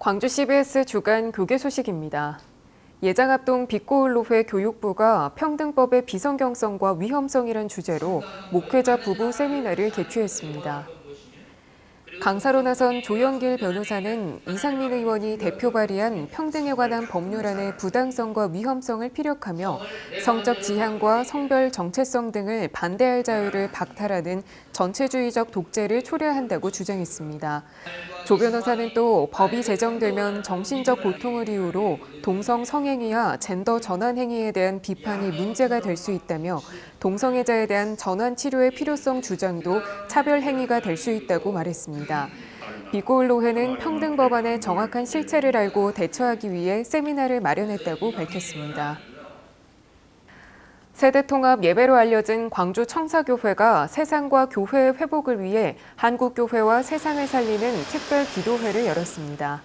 광주 CBS 주간 교계 소식입니다. 예장합동 빛고울로회 교육부가 평등법의 비성경성과 위험성이란 주제로 목회자 부부 세미나를 개최했습니다. 강사로 나선 조영길 변호사는 이상민 의원이 대표 발의한 평등에 관한 법률안의 부당성과 위험성을 피력하며 성적 지향과 성별 정체성 등을 반대할 자유를 박탈하는 전체주의적 독재를 초래한다고 주장했습니다. 조 변호사는 또 법이 제정되면 정신적 고통을 이유로 동성 성행위와 젠더 전환 행위에 대한 비판이 문제가 될 수 있다며 동성애자에 대한 전환 치료의 필요성 주장도 차별 행위가 될 수 있다고 말했습니다. 비고울로회는 평등 법안의 정확한 실체를 알고 대처하기 위해 세미나를 마련했다고 밝혔습니다. 세대 통합 예배로 알려진 광주 청사교회가 세상과 교회의 회복을 위해 한국교회와 세상을 살리는 특별 기도회를 열었습니다.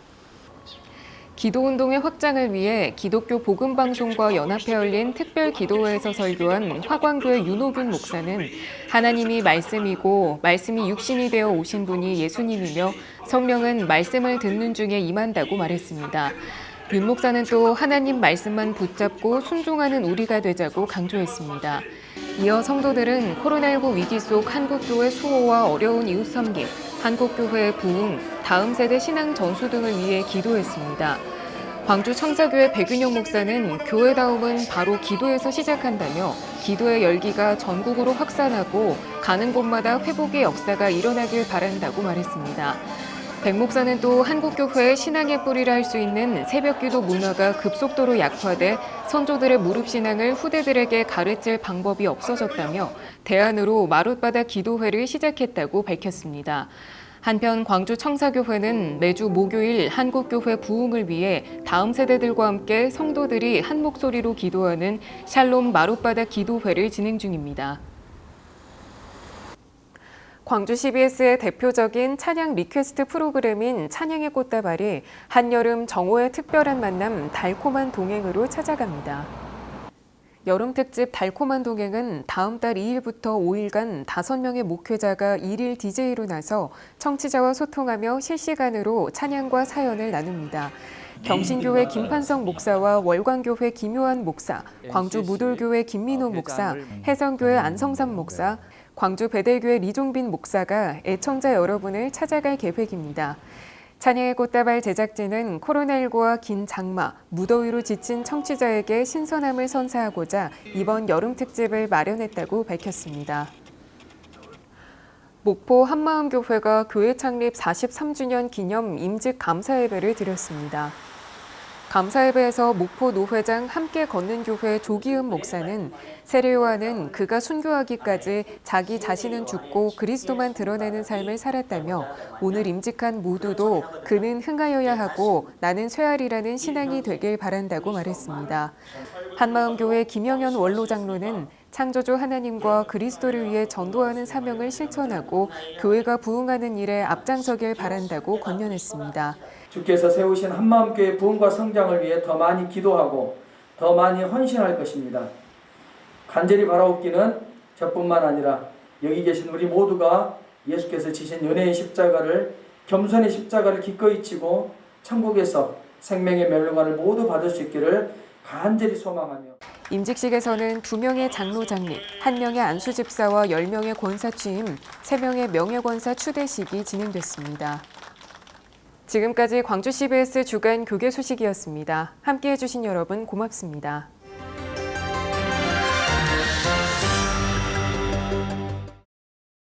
기도운동의 확장을 위해 기독교 복음방송과 연합해 열린 특별 기도회에서 설교한 화광교회 윤호균 목사는 하나님이 말씀이고 말씀이 육신이 되어 오신 분이 예수님이며 성령은 말씀을 듣는 중에 임한다고 말했습니다. 윤 목사는 또 하나님 말씀만 붙잡고 순종하는 우리가 되자고 강조했습니다. 이어 성도들은 코로나19 위기 속 한국교회 수호와 어려운 이웃 섬김, 한국교회의 부흥, 다음 세대 신앙 전수 등을 위해 기도했습니다. 광주 청사교회 백윤영 목사는 교회다움은 바로 기도에서 시작한다며 기도의 열기가 전국으로 확산하고 가는 곳마다 회복의 역사가 일어나길 바란다고 말했습니다. 백 목사는 또 한국교회의 신앙의 뿌리라 할 수 있는 새벽기도 문화가 급속도로 약화돼 선조들의 무릎신앙을 후대들에게 가르칠 방법이 없어졌다며 대안으로 마룻바다 기도회를 시작했다고 밝혔습니다. 한편 광주 청사교회는 매주 목요일 한국교회 부흥을 위해 다음 세대들과 함께 성도들이 한 목소리로 기도하는 샬롬 마룻바다 기도회를 진행 중입니다. 광주 CBS의 대표적인 찬양 리퀘스트 프로그램인 찬양의 꽃다발이 한여름 정오의 특별한 만남 달콤한 동행으로 찾아갑니다. 여름 특집 달콤한 동행은 다음 달 2일부터 5일간 5명의 목회자가 일일 DJ로 나서 청취자와 소통하며 실시간으로 찬양과 사연을 나눕니다. 경신교회 김판성 목사와 월광교회 김요한 목사, 광주 무돌교회 김민호 목사, 해성교회 안성삼 목사, 광주 베델교회 리종빈 목사가 애청자 여러분을 찾아갈 계획입니다. 찬양의 꽃다발 제작진은 코로나19와 긴 장마, 무더위로 지친 청취자에게 신선함을 선사하고자 이번 여름 특집을 마련했다고 밝혔습니다. 목포 한마음교회가 교회 창립 43주년 기념 임직 감사 예배를 드렸습니다. 감사 예배에서 목포 노회장 함께 걷는 교회 조기은 목사는 세례요한은 그가 순교하기까지 자기 자신은 죽고 그리스도만 드러내는 삶을 살았다며 오늘 임직한 모두도 그는 흥하여야 하고 나는 쇠하리라는 신앙이 되길 바란다고 말했습니다. 한마음교회 김영현 원로장로는 창조주 하나님과 그리스도를 위해 전도하는 사명을 실천하고 교회가 부흥하는 일에 앞장서길 바란다고 권면했습니다. 주께서 세우신 한마음교회 부흥과 성장을 위해 더 많이 기도하고 더 많이 헌신할 것입니다. 간절히 바라옵기는 저뿐만 아니라 여기 계신 우리 모두가 예수께서 지신 연애의 십자가를 겸손의 십자가를 기꺼이 치고 천국에서 생명의 멸류관을 모두 받을 수 있기를 간절히 소망하며 임직식에서는 두 명의 장로 장립, 한 명의 안수 집사와 열 명의 권사 취임, 세 명의 명예권사 추대식이 진행됐습니다. 지금까지 광주 CBS 주간 교계 소식이었습니다. 함께해 주신 여러분 고맙습니다.